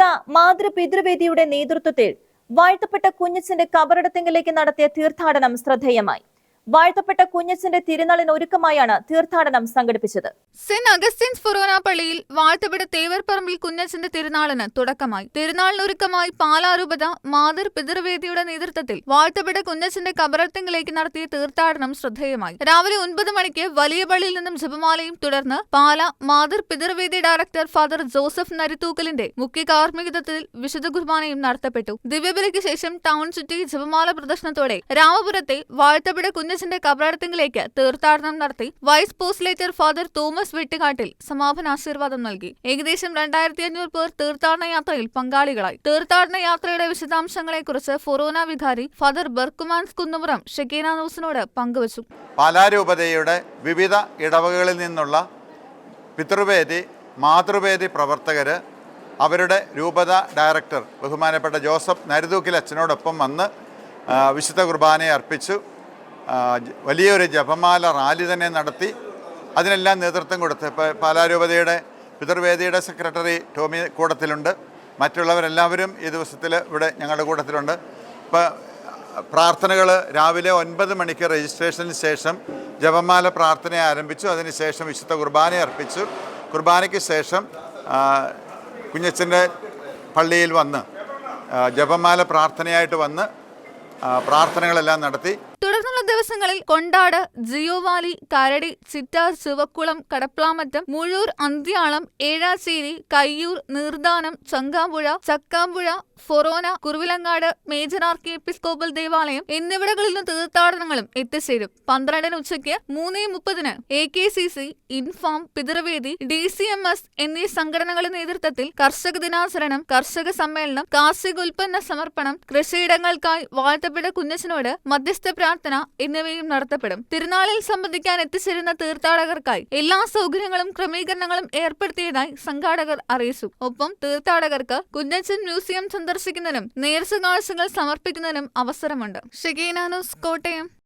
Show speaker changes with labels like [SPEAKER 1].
[SPEAKER 1] രൂപത മാതൃപിതൃവേദിയുടെ നേതൃത്വത്തിൽ വാഴ്ത്തപ്പെട്ട കുഞ്ഞച്ചന്റെ കബറടത്തെങ്കിലേക്ക് നടത്തിയ തീർത്ഥാടനം ശ്രദ്ധേയമായി. വാഴ്ത്തപ്പെട്ട കുഞ്ഞച്ചന്റെ തിരുനാളിന് ഒരുക്കമായാണ് തീർത്ഥാടനം സംഘടിപ്പിച്ചത്.
[SPEAKER 2] സെന്റ് അഗസ്റ്റിൻസ് ഫൊറോന പള്ളിയിൽ വാഴ്ത്തപ്പെട്ട തേവർപ്പറമ്പിൽ കുഞ്ഞച്ചന്റെ തിരുനാളിന് തുടക്കമായി. തിരുനാളിനൊരുക്കമായി പാലാരൂപത മാതൃ പിതൃവേദിയുടെ നേതൃത്വത്തിൽ വാഴ്ത്തപ്പെട്ട കുഞ്ഞച്ചന്റെ കബറത്തിങ്കിലേക്ക് നടത്തിയ തീർത്ഥാടനം ശ്രദ്ധേയമായി. രാവിലെ ഒൻപത് മണിക്ക് വലിയ പള്ളിയിൽ നിന്നും ജപമാലയും തുടർന്ന് പാല മാതൃ പിതൃവേദി ഡയറക്ടർ ഫാദർ ജോസഫ് നരിത്തൂക്കലിന്റെ മുഖ്യ കാർമ്മികത്വത്തിൽ വിശുദ്ധ കുർബാനയും നടത്തപ്പെട്ടു. ദിവ്യബലിക്ക് ശേഷം ടൗൺ ചുറ്റി ജപമാല പ്രദർശനത്തോടെ രാമപുരത്തെ വാഴ്ത്തപ്പെട്ട കുഞ്ഞച്ചന്റെ കബറടത്തിങ്കിലേക്ക് തീർത്ഥാടനം നടത്തി vice postulator father Thomas Vettukattil സമാപന ആശീർവാദം നൽകി. ഏകദേശം രണ്ടായിരത്തി അഞ്ഞൂറ് പേർ തീർത്ഥാടന യാത്രയിൽ പങ്കാളികളായി. തീർത്ഥാടന യാത്രയുടെ വിശദാംശങ്ങളെക്കുറിച്ച് ഫൊറോന വികാരി ഫാദർ ബർക്കുമാൻസ് കുന്നുപുറം ഷെക്കീന ന്യൂസിനോട് പങ്കുവച്ചു.
[SPEAKER 3] പാലാരൂപതയുടെ വിവിധ ഇടവകളിൽ നിന്നുള്ള പിതൃവേദി മാതൃവേദി പ്രവർത്തകർ അവരുടെ രൂപത ഡയറക്ടർ ബഹുമാനപ്പെട്ട ജോസഫ് നരുതൂക്കിൽ അച്ഛനോടൊപ്പം വന്ന് വിശുദ്ധ കുർബാനയെ അർപ്പിച്ചു. വലിയൊരു ജപമാല റാലി തന്നെ നടത്തി അതിനെല്ലാം നേതൃത്വം കൊടുത്ത്. ഇപ്പോൾ പാലാരൂപതയുടെ പിതൃവേദിയുടെ സെക്രട്ടറി ടോമി കൂടത്തിലുണ്ട്. മറ്റുള്ളവരെല്ലാവരും ഈ ദിവസത്തിൽ ഇവിടെ ഞങ്ങളുടെ കൂട്ടത്തിലുണ്ട് ഇപ്പോൾ പ്രാർത്ഥനകൾ രാവിലെ ഒൻപത് മണിക്ക് രജിസ്ട്രേഷന് ശേഷം ജപമാല പ്രാർത്ഥന ആരംഭിച്ചു. അതിനുശേഷം വിശുദ്ധ കുർബാന അർപ്പിച്ചു. കുർബാനയ്ക്ക് ശേഷം കുഞ്ഞച്ചന്റെ പള്ളിയിൽ വന്ന് ജപമാല പ്രാർത്ഥനയായിട്ട് വന്ന് പ്രാർത്ഥനകളെല്ലാം നടത്തി.
[SPEAKER 2] തുടർന്നുള്ള ദിവസങ്ങളിൽ Kondad ജിയോവാലി Karadi Chittar Chuvakkulam Kadaplamattom Muzhoor Anthyalam Ezhacherry Kayyoor Neerdanam Changampuzha Chakkampuzha forane Kuravilangad major archiepiscopal ദേവാലയം എന്നിവിടങ്ങളിൽ നിന്ന് തീർത്ഥാടനങ്ങളും എത്തിച്ചേരും. പന്ത്രണ്ടിന് ഉച്ചയ്ക്ക് മൂന്നേ മുപ്പതിന് A K C C Infam പിതൃവേദി D C M S എന്നീ സംഘടനകളുടെ നേതൃത്വത്തിൽ കർഷക ദിനാചരണം കർഷക സമ്മേളനം കാർഷിക ഉൽപ്പന്ന സമർപ്പണം കൃഷിയിടങ്ങൾക്കായി വാഴ്ത്തപ്പെട്ട കുഞ്ഞച്ചനോട് മധ്യസ്ഥ പ്രാർത്ഥന എന്നിവയും നടത്തപ്പെടും. തിരുനാളിൽ സംബന്ധിക്കാൻ എത്തിച്ചേരുന്ന തീർത്ഥാടകർക്കായി എല്ലാ സൗകര്യങ്ങളും ക്രമീകരണങ്ങളും ഏർപ്പെടുത്തിയതായി സംഘാടകർ അറിയിച്ചു. ഒപ്പം തീർത്ഥാടകർക്ക് കുഞ്ഞച്ചൻ മ്യൂസിയം സന്ദർശിക്കുന്നതിനും നേർച്ചകാഴ്ചകൾ സമർപ്പിക്കുന്നതിനും അവസരമുണ്ട്. ഷെഗീന ന്യൂസ് കോട്ടയം.